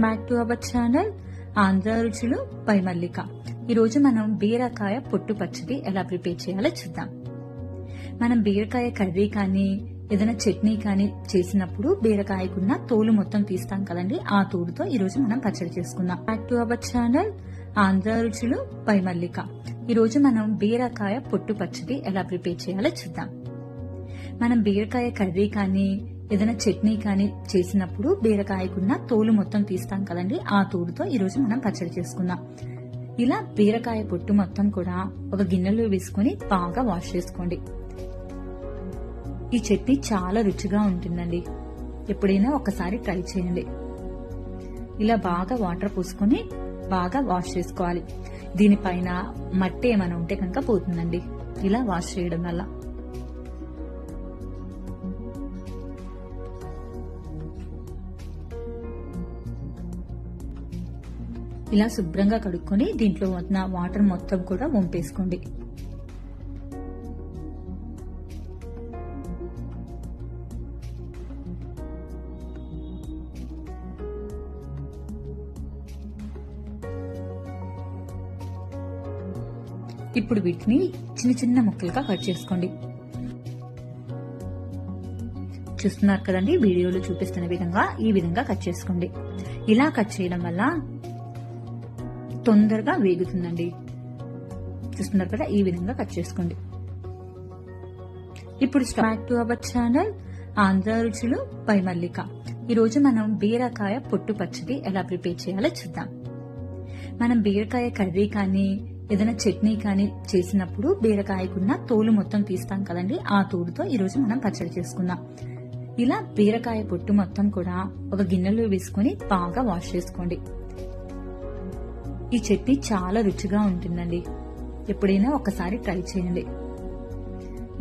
Back to our channel Andhra రుచులు పై మల్లిక ఈరోజు మనం బీరకాయ పొట్టు పచ్చడి ఎలా ప్రిపేర్ చేయాలో చూద్దాం. మనం బీరకాయ కర్రీ కానీ ఏదైనా చట్నీ కానీ చేసినప్పుడు బీరకాయకున్న తోలు మొత్తం తీస్తాం కదండి ఆ తోలుతో ఈరోజు మనం పచ్చడి చేసుకుందాం. Back to our channel Andhra రుచులు పై మల్లిక ఈరోజు మనం బీరకాయ పొట్టు పచ్చడి ఎలా ప్రిపేర్ చేయాలో చూద్దాం. మనం బీరకాయ కర్రీ కానీ ఏదైనా చట్నీ కానీ చేసినప్పుడు బీరకాయకున్న తోలు మొత్తం తీస్తాం కదండి ఆ తోలుతో ఈరోజు మనం పచ్చడి చేసుకుందాం. ఇలా బీరకాయ పొట్టు మొత్తం కూడా ఒక గిన్నెలో వేసుకుని బాగా వాష్ చేసుకోండి. ఈ చట్నీ చాలా రుచిగా ఉంటుందండి. ఎప్పుడైనా ఒకసారి ట్రై చేయండి. ఇలా బాగా వాటర్ పోసుకొని బాగా వాష్ చేసుకోవాలి. దీనిపైన మట్టి ఏమైనా ఉంటే కనుక పోతుందండి. ఇలా వాష్ చేయడం వల్ల. ఇలా శుభ్రంగా కడుక్కొని దీంట్లో ఉన్న వాటర్ మొత్తం కూడా వంపేసుకోండి. ఇప్పుడు వీటిని చిన్న చిన్న ముక్కలుగా కట్ చేసుకోండి. చూస్తున్నారు కదండి వీడియోలో చూపిస్తున్న విధంగా ఈ విధంగా కట్ చేసుకోండి. ఇలా కట్ చేయడం వల్ల తొందరగా వేగుతుందండి. చూస్తున్నారు కదా? ఈ విధంగా కట్ చేసుకోండి. ఇప్పుడు start to our channel Andhra రుచులు పై మల్లిక. ఈరోజు మనం బీరకాయ పొట్టు పచ్చడి ఎలా ప్రిపేర్ చేయాలో చూద్దాం. మనం బీరకాయ కర్రీ కానీ ఏదైనా చట్నీ కానీ చేసినప్పుడు బీరకాయకున్న తోలు మొత్తం తీస్తాం కదండి? ఆ తోలుతో ఈరోజు మనం పచ్చడి చేసుకుందాం. ఇలా బీరకాయ పొట్టు మొత్తం కూడా ఒక గిన్నెలో వేసుకుని బాగా వాష్ చేసుకోండి. ఈ చట్నీ చాలా రుచిగా ఉంటుందండి. ఎప్పుడైనా ఒకసారి ట్రై చేయండి.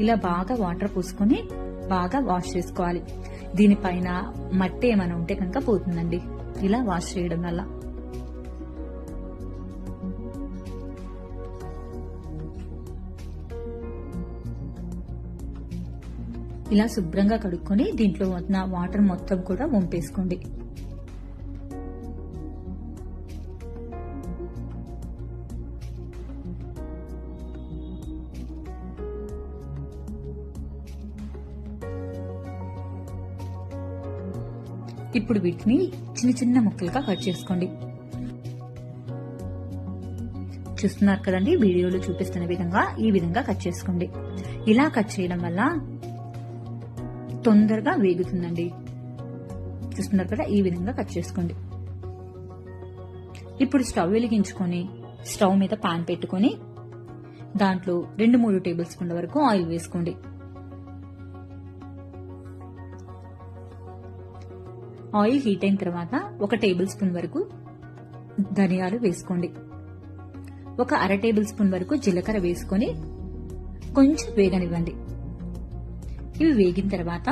ఇలా బాగా వాటర్ పోసుకొని బాగా వాష్ చేసుకోవాలి. దీనిపైన మట్టి ఏమైనా ఉంటే కనుక పోతుందండి. ఇలా వాష్ చేయడం వల్ల. ఇలా శుభ్రంగా కడుక్కొని దీంట్లో ఉన్న వాటర్ మొత్తం కూడా వంపేసుకోండి. ఇప్పుడు వీటిని చిన్న చిన్న ముక్కలుగా కట్ చేసుకోండి. చూస్తున్నారు కదండి వీడియోలో చూపిస్తున్న విధంగా ఈ విధంగా కట్ చేసుకోండి. ఇలా కట్ చేయడం వల్ల తొందరగా వేగుతుందండి. చూస్తున్నారు కదా ఈ విధంగా కట్ చేసుకోండి. ఇప్పుడు స్టవ్ వెలిగించుకొని స్టవ్ మీద పాన్ పెట్టుకొని దాంట్లో రెండు మూడు టేబుల్ స్పూన్ల వరకు ఆయిల్ వేసుకోండి. ఆయిల్ హీట్ అయిన తర్వాత ఒక టేబుల్ స్పూన్ వరకు ధనియాలు వేసుకోండి. ఒక అర టేబుల్ స్పూన్ వరకు జీలకర్ర వేసుకొని కొంచెం వేగనివ్వండి. ఇవి వేగిన తర్వాత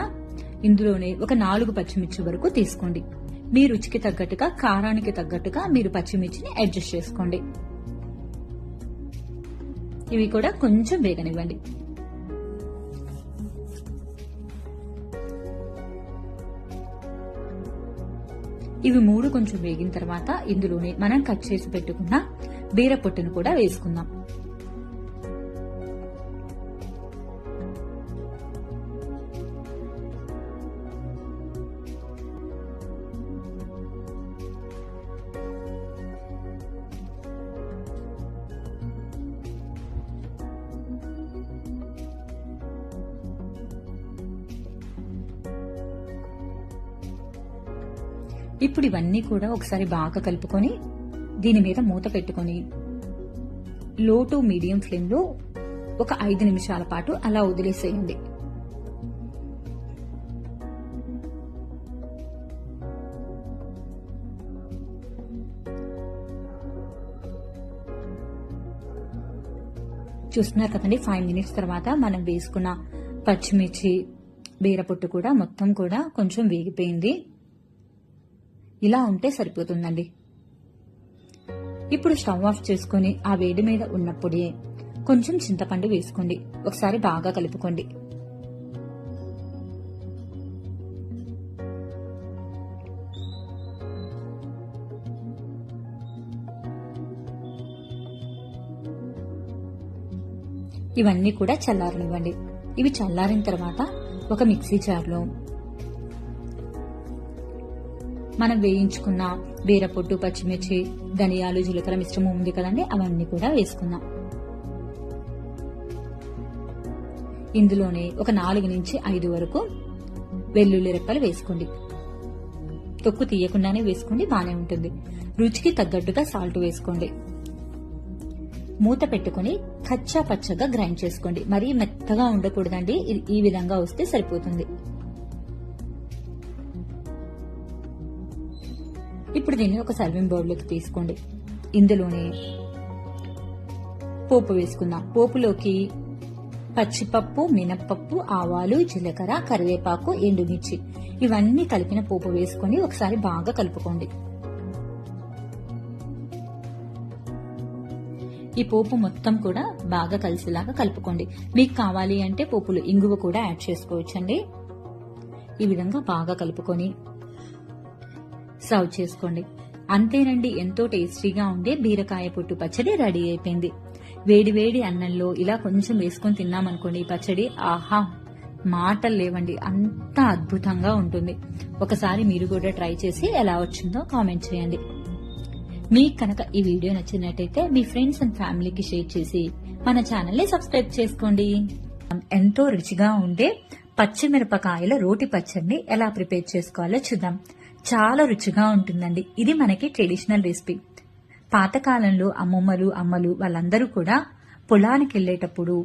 ఇందులోనే ఒక నాలుగు పచ్చిమిర్చి వరకు తీసుకోండి. మీ రుచికి తగ్గట్టుగా కారానికి తగ్గట్టుగా మీరు పచ్చిమిర్చిని అడ్జస్ట్ చేసుకోండి. ఇవి కూడా కొంచెం వేగనివ్వండి. ఇవి మూడు కొంచెం వేగిన తర్వాత ఇందులోనే మనం కట్ చేసి పెట్టుకున్న బీర పొట్టును కూడా వేసుకుందాం. ఇప్పుడు ఇవన్నీ కూడా ఒకసారి బాగా కలుపుకొని దీని మీద మూత పెట్టుకొని లో టు మీడియం ఫ్లేమ్లో ఒక ఐదు నిమిషాల పాటు అలా వదిలేసేయండి. చూస్తున్నారు కదండి ఫైవ్ మినిట్స్ తర్వాత మనం వేసుకున్న పచ్చిమిర్చి బీరపొట్టు కూడా మొత్తం కూడా కొంచెం వేగిపోయింది. ఇలా ఉంటే సరిపోతుందండి. ఇప్పుడు స్టవ్ ఆఫ్ చేసుకుని ఆ వేడి మీద ఉన్నప్పుడే కొంచెం చింతపండు వేసుకోండి. ఒకసారి బాగా కలుపుకోండి. ఇవన్నీ కూడా చల్లారనివ్వండి. ఇవి చల్లారిన తర్వాత ఒక మిక్సీ జార్లో మనం వేయించుకున్న బీరపొట్టు పచ్చిమిర్చి ధనియాలు జీలకర్ర మిశ్రమం ఉంది కదండి అవన్నీ కూడా వేసుకుందాం. ఇందులోనే ఒక నాలుగు నుంచి ఐదు వరకు వెల్లుల్లి రెప్పలు వేసుకోండి. తొక్కు తీయకుండానే వేసుకోండి బానే ఉంటుంది. రుచికి తగ్గట్టుగా సాల్ట్ వేసుకోండి. మూత పెట్టుకుని కచ్చా పచ్చగా గ్రైండ్ చేసుకోండి. మరీ మెత్తగా ఉండకూడదండి ఈ విధంగా వస్తే సరిపోతుంది. ఇప్పుడు దీన్ని ఒక సర్వింగ్ బౌల్లోకి తీసుకోండి. ఇందులోనే పోపు వేసుకుందాం. పోపులోకి పచ్చిపప్పు మినప్పప్పు ఆవాలు జీలకర్ర కరివేపాకు ఎండుమిర్చి ఇవన్నీ కలిపిన పోపు వేసుకొని ఒకసారి బాగా కలుపుకోండి. ఈ పోపు మొత్తం కూడా బాగా కలిసేలాగా కలుపుకోండి. మీకు కావాలి అంటే పోపులు ఇంగువ కూడా యాడ్ చేసుకోవచ్చండి. ఈ విధంగా బాగా కలుపుకొని సర్వ్ చేసుకోండి. అంతేనండి ఎంతో టేస్టీగా ఉండే బీరకాయ పొట్టు పచ్చడి రెడీ అయిపోయింది. వేడి వేడి అన్నంలో ఇలా కొంచెం వేసుకొని తిన్నామనుకోండి ఈ పచ్చడి ఆహా మాటలు లేవండి అంత అద్భుతంగా ఉంటుంది. ఒకసారి మీరు కూడా ట్రై చేసి ఎలా వచ్చిందో కామెంట్ చేయండి. మీకు కనుక ఈ వీడియో నచ్చినట్టయితే మీ ఫ్రెండ్స్ అండ్ ఫ్యామిలీకి షేర్ చేసి మన ఛానల్ని సబ్స్క్రైబ్ చేసుకోండి. ఎంతో రుచిగా ఉండే పచ్చిమిరపకాయల రోటి పచ్చడిని ఎలా ప్రిపేర్ చేసుకోవాలో చూద్దాం. చాలా రుచిగా ఉంటుందండి. ఇది మనకి ట్రెడిషనల్ రెసిపీ పాతకాలంలో అమ్మమ్మలు అమ్మలు వాళ్ళందరూ కూడా పొలానికి వెళ్ళేటప్పుడు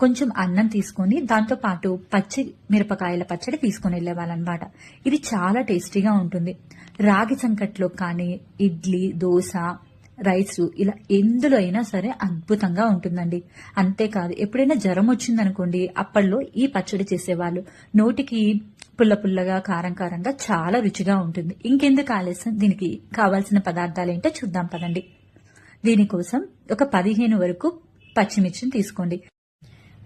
కొంచెం అన్నం తీసుకొని దాంతో పాటు పచ్చి మిరపకాయల పచ్చడి తీసుకొని వెళ్ళేవాళ్ళనమాట. ఇది చాలా టేస్టీగా ఉంటుంది. రాగి సంకట్లో కానీ ఇడ్లీ దోశ రైస్ ఇలా ఎందులో అయినా సరే అద్భుతంగా ఉంటుందండి. అంతేకాదు ఎప్పుడైనా జ్వరం వచ్చిందనుకోండి అప్పట్లో ఈ పచ్చడి చేసేవాళ్ళు. నోటికి పుల్ల పుల్లగా కారం కారంగా చాలా రుచిగా ఉంటుంది. ఇంకెందుకు ఆలస్యం? దీనికి కావాల్సిన పదార్థాలు ఏంటో చూద్దాం పదండి. దీనికోసం ఒక పదిహేను వరకు పచ్చిమిర్చిని తీసుకోండి.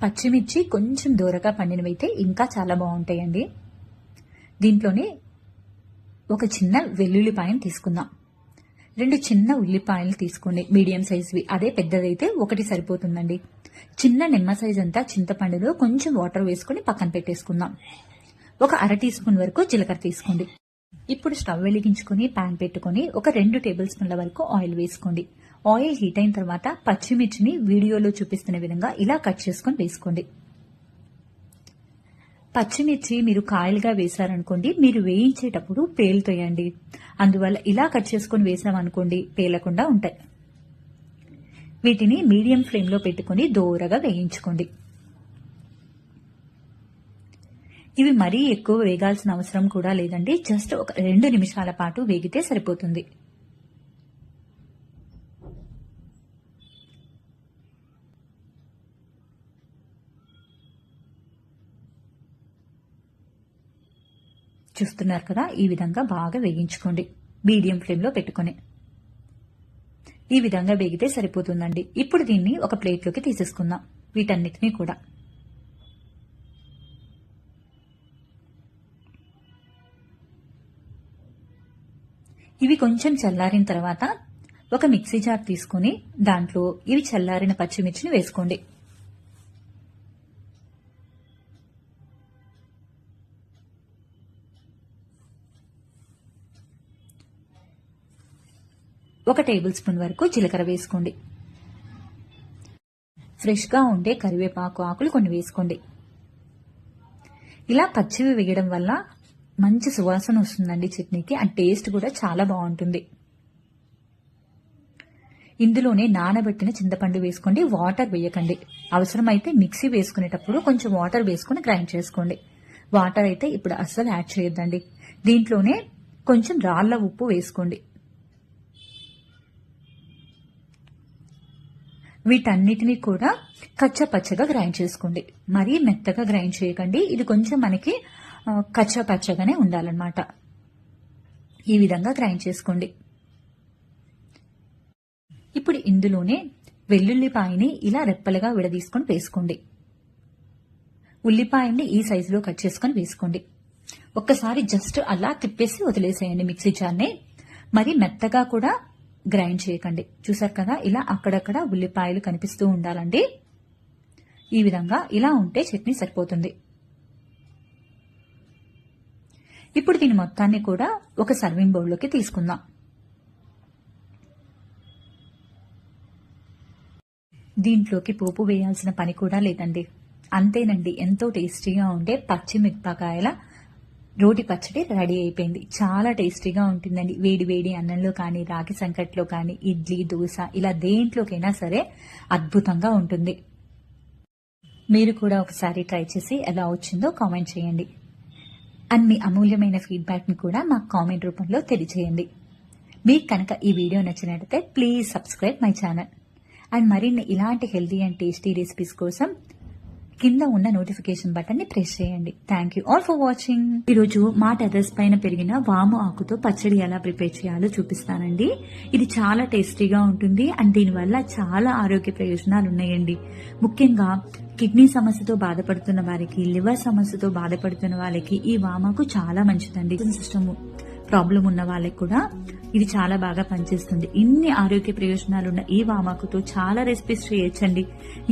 పచ్చిమిర్చి కొంచెం దూరగా పండినవైతే ఇంకా చాలా బాగుంటాయండి. దీంట్లోనే ఒక చిన్న వెల్లుల్లిపాయను తీసుకుందాం. రెండు చిన్న ఉల్లిపాయలు తీసుకోండి. మీడియం సైజువి. అదే పెద్దదైతే ఒకటి సరిపోతుందండి. చిన్న నిమ్మ సైజ్ అంతా చింతపండులో కొంచెం వాటర్ వేసుకుని పక్కన పెట్టేసుకుందాం. ఒక అర టీ స్పూన్ వరకు జీలకర్ర తీసుకోండి. ఇప్పుడు స్టవ్ వెలిగించుకుని పాన్ పెట్టుకుని ఒక రెండు టేబుల్ స్పూన్ల వరకు ఆయిల్ వేసుకోండి. ఆయిల్ హీట్ అయిన తర్వాత పచ్చిమిర్చిని వీడియోలో చూపిస్తున్న విధంగా ఇలా కట్ చేసుకుని వేసుకోండి. పచ్చిమిర్చి మీరు కాయలుగా వేశారనుకోండి మీరు వేయించేటప్పుడు పేలుతాయండి అందువల్ల ఇలా కట్ చేసుకుని వేసామనుకోండి పేలకుండా ఉంటాయి. వీటిని మీడియం ఫ్లేమ్లో పెట్టుకుని దోరగా వేయించుకోండి. ఇవి మరీ ఎక్కువ వేగాల్సిన అవసరం కూడా లేదండి. జస్ట్ ఒక రెండు నిమిషాల పాటు వేగితే సరిపోతుంది. చూస్తున్నారు కదా ఈ విధంగా బాగా వేగించుకోండి. మీడియం ఫ్లేమ్లో పెట్టుకొని. ఈ విధంగా వేగితే సరిపోతుందండి. ఇప్పుడు దీన్ని ఒక ప్లేట్లోకి తీసేసుకుందాం. వీటన్నిటినీ కూడా. ఇవి కొంచెం చల్లారిన తర్వాత ఒక మిక్సీ జార్ తీసుకుని దాంట్లో ఇవి చల్లారిన పచ్చిమిర్చిని వేసుకోండి. ఒక టేబుల్ స్పూన్ వరకు జీలకర్ర వేసుకోండి. ఫ్రెష్గా ఉండే కరివేపాకు ఆకులు కొన్ని వేసుకోండి. ఇలా పచ్చివి వేయడం వల్ల మంచి సువాసన వస్తుందండి చట్నీకి ఆ టేస్ట్ కూడా చాలా బాగుంటుంది. ఇందులోనే నానబెట్టిన చింతపండు వేసుకోండి వాటర్ వేయకండి. అవసరమైతే మిక్సీ వేసుకునేటప్పుడు కొంచెం వాటర్ వేసుకుని గ్రైండ్ చేసుకోండి. వాటర్ అయితే ఇప్పుడు అస్సలు యాడ్ చేయొద్దండి. దీంట్లోనే కొంచెం రాళ్ళ ఉప్పు వేసుకోండి. వీటన్నిటిని కూడా కచ్చపచ్చగా గ్రైండ్ చేసుకోండి. మరీ మెత్తగా గ్రైండ్ చేయకండి. ఇది కొంచెం మనకి కచ్చపచ్చగానే ఉండాలన్నమాట. ఈ విధంగా గ్రైండ్ చేసుకోండి. ఇప్పుడు ఇందులోనే వెల్లుల్లిపాయని ఇలా రెప్పలుగా విడదీసుకొని వేసుకోండి. ఉల్లిపాయని ఈ సైజులో కట్ చేసుకొని వేసుకోండి. ఒక్కసారి జస్ట్ అలా తిప్పేసి వదిలేసేయండి మిక్సీ జార్ని. మరి మెత్తగా కూడా గ్రైండ్ చేయకండి. చూసారు కదా ఇలా అక్కడక్కడ ఉల్లిపాయలు కనిపిస్తూ ఉండాలండి. ఈ విధంగా ఇలా ఉంటే చట్నీ సరిపోతుంది. ఇప్పుడు దీని మొత్తాన్ని కూడా ఒక సర్వింగ్ బౌల్లోకి తీసుకుందాం. దీంట్లోకి పోపు వేయాల్సిన పని కూడా లేదండి. అంతేనండి ఎంతో టేస్టీగా ఉండే పచ్చిమిరపకాయల రోటి పచ్చడి రెడీ అయిపోయింది. చాలా టేస్టీగా ఉంటుందండి. వేడి వేడి అన్నంలో కానీ రాగి సంకట్లో కానీ ఇడ్లీ దోశ ఇలా దేంట్లోకైనా సరే అద్భుతంగా ఉంటుంది. మీరు కూడా ఒకసారి ట్రై చేసి ఎలా వచ్చిందో కామెంట్ చేయండి. అండ్ మీ అమూల్యమైన ఫీడ్బ్యాక్ని కూడా మాకు కామెంట్ రూపంలో తెలియజేయండి. మీకు కనుక ఈ వీడియో నచ్చినట్లయితే please subscribe my channel. And మరిన్ని ఇలాంటి హెల్తీ అండ్ టేస్టీ రెసిపీస్ కోసం కింద ఉన్న నోటిఫికేషన్ బటన్ని ప్రెస్ చేయండి. Thank you all for watching ఈరోజు మా టెర్రస్ పైన పెరిగిన వాము ఆకుతో పచ్చడి ఎలా ప్రిపేర్ చేయాలో చూపిస్తానండి. ఇది చాలా టేస్టీగా ఉంటుంది. అండ్ దీనివల్ల చాలా ఆరోగ్య ప్రయోజనాలు ఉన్నాయండి. ముఖ్యంగా కిడ్నీ సమస్యతో బాధపడుతున్న వారికి లివర్ సమస్యతో బాధపడుతున్న వాళ్ళకి ఈ వామాకు చాలా మంచిదండి. సిస్టమ్ ప్రాబ్లం ఉన్న వాళ్ళకి కూడా ఇది చాలా బాగా పనిచేస్తుంది. ఇన్ని ఆరోగ్య ప్రయోజనాలు ఉన్న ఈ వామాకుతో చాలా రెసిపీస్ చేయొచ్చండి.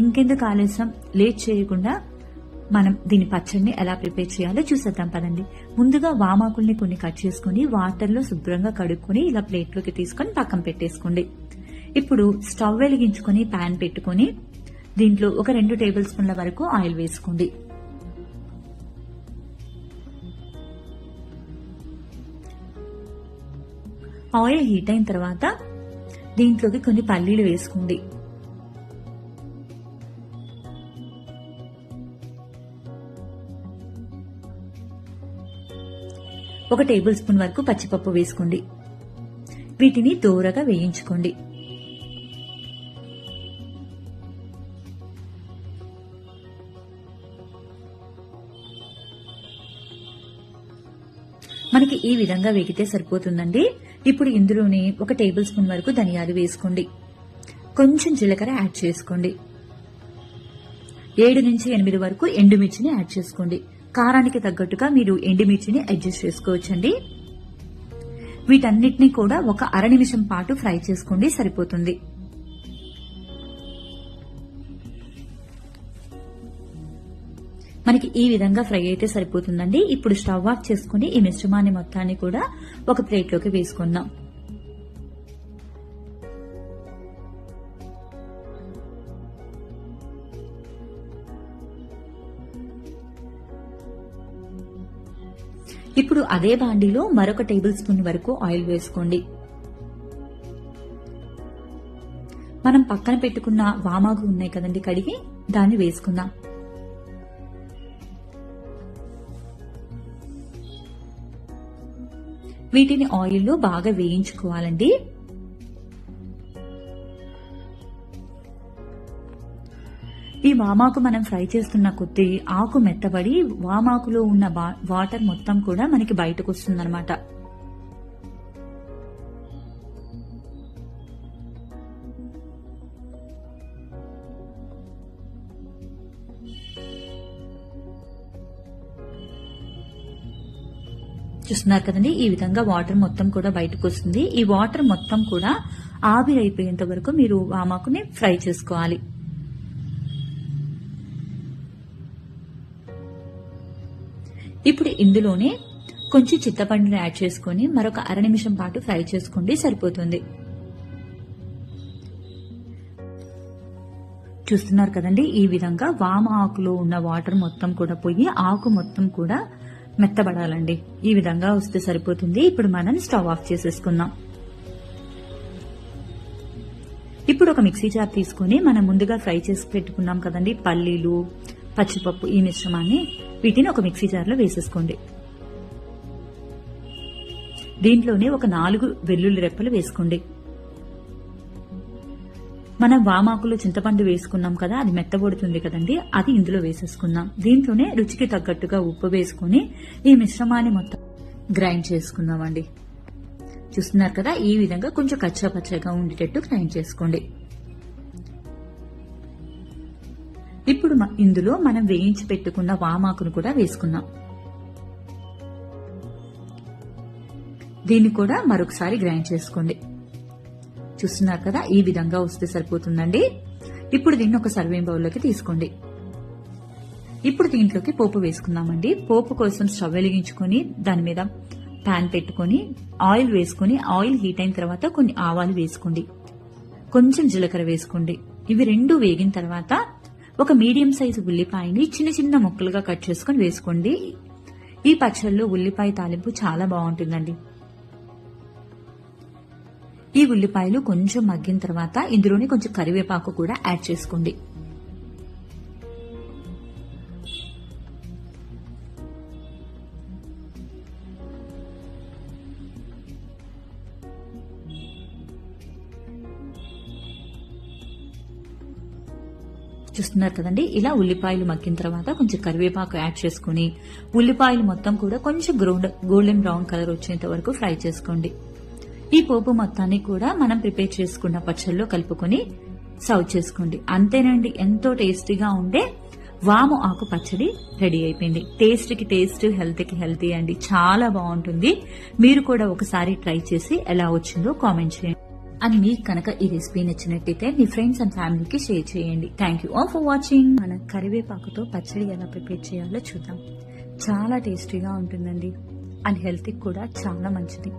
ఇంకెందుకు ఆలస్యం? లేట్ చేయకుండా మనం దీని పచ్చడిని ఎలా ప్రిపేర్ చేయాలో చూసేద్దాం పదండి. ముందుగా వామాకుల్ని కొన్ని కట్ చేసుకుని వాటర్లో శుభ్రంగా కడుక్కొని ఇలా ప్లేట్లోకి తీసుకొని పక్కన పెట్టేసుకోండి. ఇప్పుడు స్టవ్ వెలిగించుకొని ప్యాన్ పెట్టుకొని దీంట్లో ఒక రెండు టేబుల్ స్పూన్ల వరకు ఆయిల్ వేసుకోండి. ఆయిల్ హీట్ అయిన తర్వాత దీంట్లోకి కొన్ని పల్లీలు వేసుకోండి. ఒక టేబుల్ స్పూన్ వరకు పచ్చిపప్పు వేసుకోండి. వీటిని దూరగా వేయించుకోండి. ఈ విధంగా వేగితే సరిపోతుందండి. ఇప్పుడు ఇందులోనే ఒక టేబుల్ స్పూన్ వరకు ధనియాలు వేసుకోండి. కొంచెం జీలకర్ర యాడ్ చేసుకోండి. ఏడు నుంచి ఎనిమిది వరకు ఎండుమిర్చిని యాడ్ చేసుకోండి. కారానికి తగ్గట్టుగా మీరు ఎండుమిర్చిని అడ్జస్ట్ చేసుకోవచ్చండి. వీటన్నిటిని కూడా ఒక అర నిమిషం పాటు ఫ్రై చేసుకోండి సరిపోతుంది. మనకి ఈ విధంగా ఫ్రై అయితే సరిపోతుందండి. ఇప్పుడు స్టవ్ ఆఫ్ చేసుకుని ఈ మిశ్రమాన్ని మొత్తాన్ని కూడా ఒక ప్లేట్లోకి వేసుకుందాం. ఇప్పుడు అదే బాండీలో మరొక టేబుల్ స్పూన్ వరకు ఆయిల్ వేసుకోండి. మనం పక్కన పెట్టుకున్న వామాగు ఉన్నాయి కదండి కడిగి దాన్ని వేసుకుందాం. వీటిని ఆయిల్లో బాగా వేయించుకోవాలండి. ఈ వామాకు మనం ఫ్రై చేస్తున్న కొద్దీ ఆకు మెత్తబడి వామాకులో ఉన్న వాటర్ మొత్తం కూడా మనకి బయటకు వస్తుందన్నమాట చూస్తున్నారు కదండి. ఈ విధంగా వాటర్ మొత్తం కూడా బయటకు వస్తుంది. ఈ వాటర్ మొత్తం కూడా ఆవిరైపోయేంత వరకు మీరు వామాకుని ఫ్రై చేసుకోవాలి. ఇప్పుడు ఇందులోనే కొంచెం చింతపండుని యాడ్ చేసుకుని మరొక అర నిమిషం పాటు ఫ్రై చేసుకోండి. సరిపోతుంది. చూస్తున్నారు కదండి. ఈ విధంగా వామ ఆకులో ఉన్న వాటర్ మొత్తం కూడా పోయి ఆకు మొత్తం కూడా మెత్తబడాలండి. ఈ విధంగా వస్తే సరిపోతుంది. ఇప్పుడు మనం స్టవ్ ఆఫ్ చేసేసుకుందాం. ఇప్పుడు ఒక మిక్సీ జార్ తీసుకుని మనం ముందుగా ఫ్రై చేసి పెట్టుకున్నాం కదండి. పల్లీలు పచ్చిపప్పు ఈ మిశ్రమాన్ని వీటిని ఒక మిక్సీ జార్లో వేసేసుకోండి. దీంట్లోనే ఒక నాలుగు వెల్లుల్లి రెప్పలు వేసుకోండి. మనం వామాకులు చింతపండు వేసుకున్నాం కదా అది మెత్తబడుతుంది కదండి అది ఇందులో వేసేసుకుందాం. దీంట్లోనే రుచికి తగ్గట్టుగా ఉప్పు వేసుకుని ఈ మిశ్రమాన్ని మొత్తం గ్రైండ్ చేసుకుందామండి. చూస్తున్నారు కదా ఈ విధంగా కొంచెం కచ్చా పచ్చగా ఉండేటట్టు గ్రైండ్ చేసుకోండి. ఇప్పుడు ఇందులో మనం వేయించి పెట్టుకున్న వామాకును కూడా వేసుకుందాం. దీన్ని కూడా మరొకసారి గ్రైండ్ చేసుకోండి. చూస్తున్నారు కదా ఈ విధంగా వస్తే సరిపోతుందండి. ఇప్పుడు దీన్ని ఒక సర్వింగ్ బౌల్లోకి తీసుకోండి. ఇప్పుడు దీంట్లోకి పోపు వేసుకుందామండి. పోపు కోసం స్టవ్ వెలిగించుకొని దాని మీద ప్యాన్ పెట్టుకొని ఆయిల్ వేసుకొని ఆయిల్ హీట్ అయిన తర్వాత కొన్ని ఆవాలు వేసుకోండి. కొంచెం జీలకర్ర వేసుకోండి. ఇవి రెండు వేగిన తర్వాత ఒక మీడియం సైజు ఉల్లిపాయని చిన్న చిన్న ముక్కలుగా కట్ చేసుకొని వేసుకోండి. ఈ పచ్చళ్ళు ఉల్లిపాయ తాలింపు చాలా బాగుంటుందండి. ఈ ఉల్లిపాయలు కొంచెం మగ్గిన తర్వాత ఇందులోనే కొంచెం కరివేపాకు కూడా యాడ్ చేసుకోండి. చూస్తున్నారు కదండి? ఇలా ఉల్లిపాయలు మగ్గిన తర్వాత కొంచెం కరివేపాకు యాడ్ చేసుకుని ఉల్లిపాయలు మొత్తం కూడా కొంచెం గోల్డెన్ బ్రౌన్ కలర్ వచ్చేంత వరకు ఫ్రై చేసుకోండి. ఈ పోపు మొత్తాన్ని కూడా మనం ప్రిపేర్ చేసుకున్న పచ్చళ్ళలో కలుపుకొని సర్వ్ చేసుకోండి. అంతేనండి ఎంతో టేస్టీగా ఉండే వాము ఆకు పచ్చడి రెడీ అయిపోయింది. టేస్ట్కి టేస్ట్ హెల్త్కి హెల్తీ అండి. చాలా బాగుంటుంది. మీరు కూడా ఒకసారి ట్రై చేసి ఎలా వచ్చిందో కామెంట్ చేయండి. అండ్ మీకు కనుక ఈ రెసిపీ నచ్చినట్టయితే మీ ఫ్రెండ్స్ అండ్ ఫ్యామిలీకి షేర్ చేయండి. Thank you all for watching. మన కరివేపాకుతో పచ్చడి ఎలా ప్రిపేర్ చేయాలో చూద్దాం. చాలా టేస్టీగా ఉంటుందండి. అండ్ హెల్త్కి కూడా చాలా మంచిది.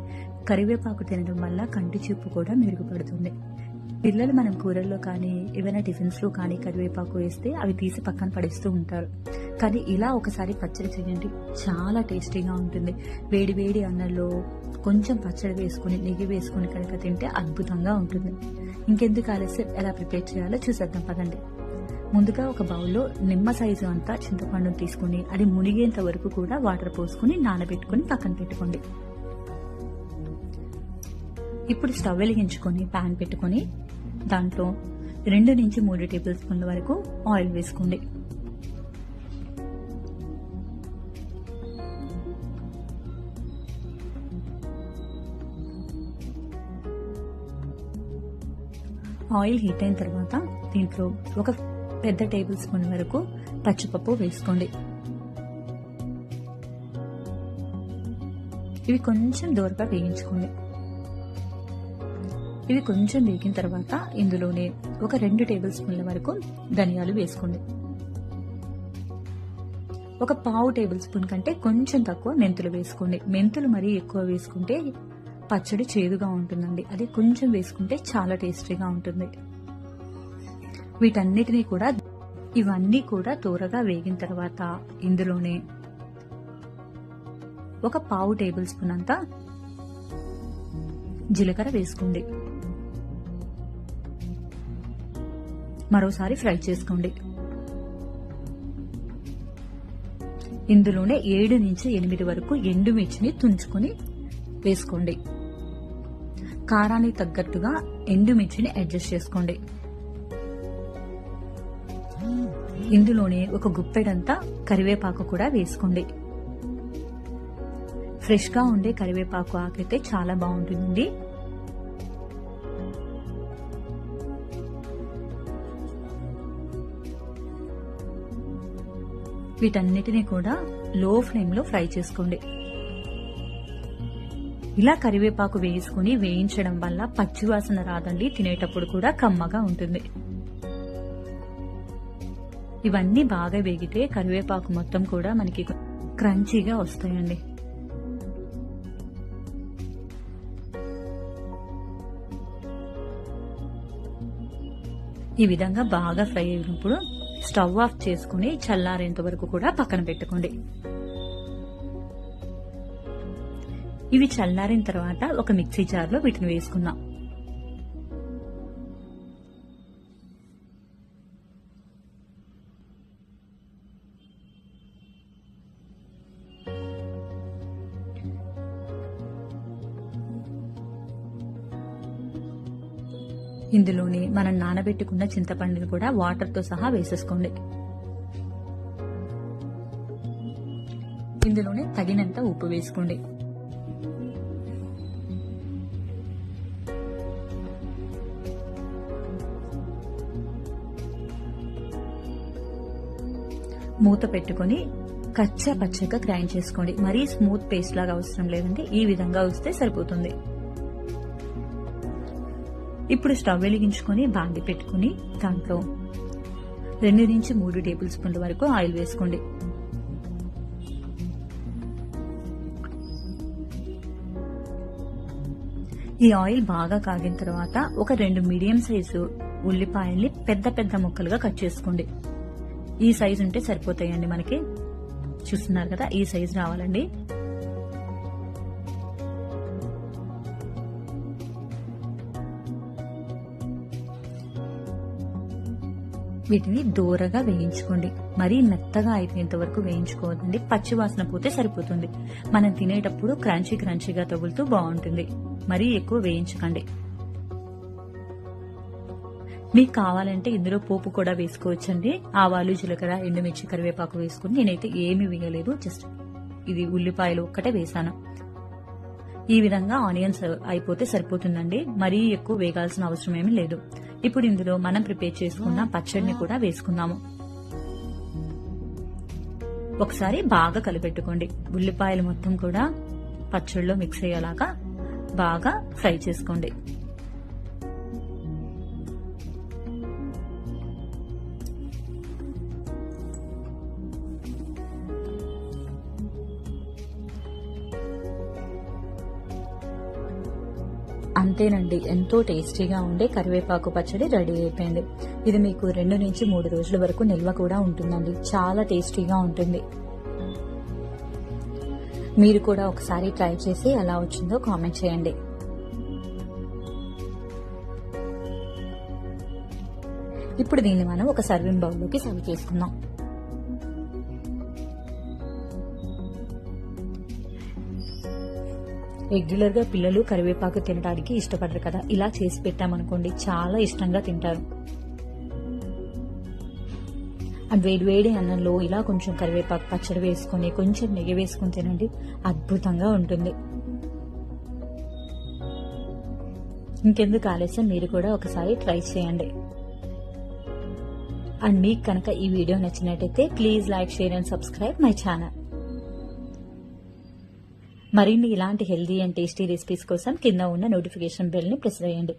కరివేపాకు తినడం వల్ల కంటి చూపు కూడా మెరుగుపడుతుంది. పిల్లలు మనం కూరల్లో కానీ ఏవైనా టిఫిన్స్లో కానీ కరివేపాకు వేస్తే అవి తీసి పక్కన పడేస్తూ ఉంటారు. కానీ ఇలా ఒకసారి పచ్చడి చేయండి. చాలా టేస్టీగా ఉంటుంది. వేడి వేడి అన్నంలో కొంచెం పచ్చడి వేసుకుని నెయ్యి వేసుకుని కనుక తింటే అద్భుతంగా ఉంటుంది. ఇంకెందుకు ఆలస్యం? ఎలా ప్రిపేర్ చేయాలో చూసేద్దాం పదండి. ముందుగా ఒక బౌల్లో నిమ్మ సైజు అంతా చింతపండును తీసుకుని అది మునిగేంత వరకు కూడా వాటర్ పోసుకుని నానబెట్టుకుని పక్కన పెట్టుకోండి. ఇప్పుడు స్టవ్ వెలిగించుకొని పాన్ పెట్టుకొని దాంట్లో రెండు నుంచి మూడు టేబుల్ స్పూన్ల వరకు ఆయిల్ వేసుకోండి. ఆయిల్ హీట్ అయిన తర్వాత దీంట్లో ఒక పెద్ద టేబుల్ స్పూన్ వరకు పచ్చిపప్పు వేసుకోండి. ఇవి కొంచెం దూరగా వేయించుకోండి. ఇవి కొంచెం వేగిన తర్వాత ఇందులోనే ఒక రెండు టేబుల్ స్పూన్ల వరకు ధనియాలు వేసుకోండి. ఒక పావు టేబుల్ స్పూన్ కంటే కొంచెం తక్కువ మెంతులు వేసుకోండి. మెంతులు మరీ ఎక్కువ వేసుకుంటే పచ్చడి చేదుగా ఉంటుందండి. అది కొంచెం వేసుకుంటే చాలా టేస్టీగా ఉంటుంది. వీటన్నిటినీ కూడా ఇవన్నీ కూడా తోరగా వేగిన తర్వాత ఇందులోనే ఒక పావు టేబుల్ స్పూన్ అంతా జీలకర్ర వేసుకోండి. మరోసారి ఫ్రై చేసుకోండి. ఇందులోనే ఏడు నుంచి ఎనిమిది వరకు ఎండుమిర్చిని తుంచుకొని వేసుకోండి. కారానికి తగ్గట్టుగా ఎండుమిర్చిని అడ్జస్ట్ చేసుకోండి. ఇందులోనే ఒక గుప్పెడంతా కరివేపాకు కూడా వేసుకోండి. ఫ్రెష్గా ఉండే కరివేపాకు ఆకైతే చాలా బాగుంటుంది వీటన్నిటిని కూడా లో ఫ్లేమ్లో ఫ్రై చేసుకోండి. ఇలా కరివేపాకు వేసుకుని వేయించడం వల్ల పచ్చివాసన రాదండి తినేటప్పుడు కూడా కమ్మగా ఉంటుంది. ఇవన్నీ బాగా వేగితే కరివేపాకు మొత్తం కూడా మనకి క్రంచీగా వస్తాయండి. ఈ విధంగా బాగా ఫ్రై అయినప్పుడు స్టవ్ ఆఫ్ చేసుకుని చల్లారేంత వరకు కూడా పక్కన పెట్టుకోండి. ఇవి చల్లారిన తర్వాత ఒక మిక్సీ జార్లో వీటిని వేసుకుందాం. మనం నానబెట్టుకున్న చింతపండుని కూడా వాటర్తో సహా వేసేసుకోండి. ఇందులోనే తగినంత ఉప్పు వేసుకోండి. మూత పెట్టుకుని కచ్చా పచ్చగా గ్రైండ్ చేసుకోండి. మరీ స్మూత్ పేస్ట్ లాగా అవసరం లేదండి. ఈ విధంగా వస్తే సరిపోతుంది. ఇప్పుడు స్టవ్ వెలిగించుకొని బాండి పెట్టుకుని దాంట్లో రెండు నుంచి మూడు టేబుల్ స్పూన్ల వరకు ఆయిల్ వేసుకోండి. ఈ ఆయిల్ బాగా కాగిన తర్వాత ఒక రెండు మీడియం సైజు ఉల్లిపాయల్ని పెద్ద పెద్ద ముక్కలుగా కట్ చేసుకోండి. ఈ సైజు ఉంటే సరిపోతాయండి మనకి. చూస్తున్నారు కదా ఈ సైజు రావాలండి. వీటిని దూరగా వేయించుకోండి. మరీ మెత్తగా అయిపోయేంత వరకు వేయించుకోవద్దండి. పచ్చివాసన పోతే సరిపోతుంది. మనం తినేటప్పుడు క్రంచీ క్రంచీగా తగులుతూ బాగుంటుంది. మరీ ఎక్కువ వేయించకండి. మీకు కావాలంటే ఇందులో పోపు కూడా వేసుకోవచ్చండి. ఆవాలు జీలకర్ర ఎండుమిర్చి కరివేపాకు వేసుకుని నేనైతే ఏమి వేయలేదు. జస్ట్ ఇది ఉల్లిపాయలు ఒక్కటే వేసాను. ఈ విధంగా ఆనియన్స్ అయిపోతే సరిపోతుందండి. మరీ ఎక్కువ వేగాల్సిన అవసరం ఏమీ లేదు. ఇప్పుడు ఇందులో మనం ప్రిపేర్ చేసుకున్న పచ్చడిని కూడా వేసుకుందాము. ఒకసారి బాగా కలిపెట్టుకోండి. ఉల్లిపాయలు మొత్తం కూడా పచ్చడిలో మిక్స్ అయ్యేలాగా బాగా ఫ్రై చేసుకోండి. అంతేనండి ఎంతో టేస్టీగా ఉండే కరివేపాకు పచ్చడి రెడీ అయిపోయింది. ఇది మీకు రెండు నుంచి మూడు రోజుల వరకు నిల్వ కూడా ఉంటుందండి. చాలా టేస్టీగా ఉంటుంది. మీరు కూడా ఒకసారి ట్రై చేసి ఎలా వచ్చిందో కామెంట్ చేయండి. ఇప్పుడు దీన్ని మనం ఒక సర్వింగ్ బౌల్లోకి సర్వ్ చేసుకుందాం. రెగ్యులర్గా పిల్లలు కరివేపాకు తినడానికి ఇష్టపడరు కదా. ఇలా చేసి పెట్టామనుకోండి చాలా ఇష్టంగా తింటారు. అండ్ వేడి వేడి అన్నంలో ఇలా కొంచెం కరివేపాకు పచ్చడి వేసుకొని కొంచెం నెయ్యి వేసుకొని తినండి. అద్భుతంగా ఉంటుంది. ఇంకెందుకు ఆలస్యం? మీరు కూడా ఒకసారి ట్రై చేయండి. అండ్ మీకు కనుక ఈ వీడియో నచ్చినట్టయితే please like share and subscribe my channel. మరిన్ని ఇలాంటి హెల్దీ అండ్ టేస్టీ రెసిపీస్ కోసం కింద ఉన్న నోటిఫికేషన్ బెల్ని ప్రెస్ చేయండి.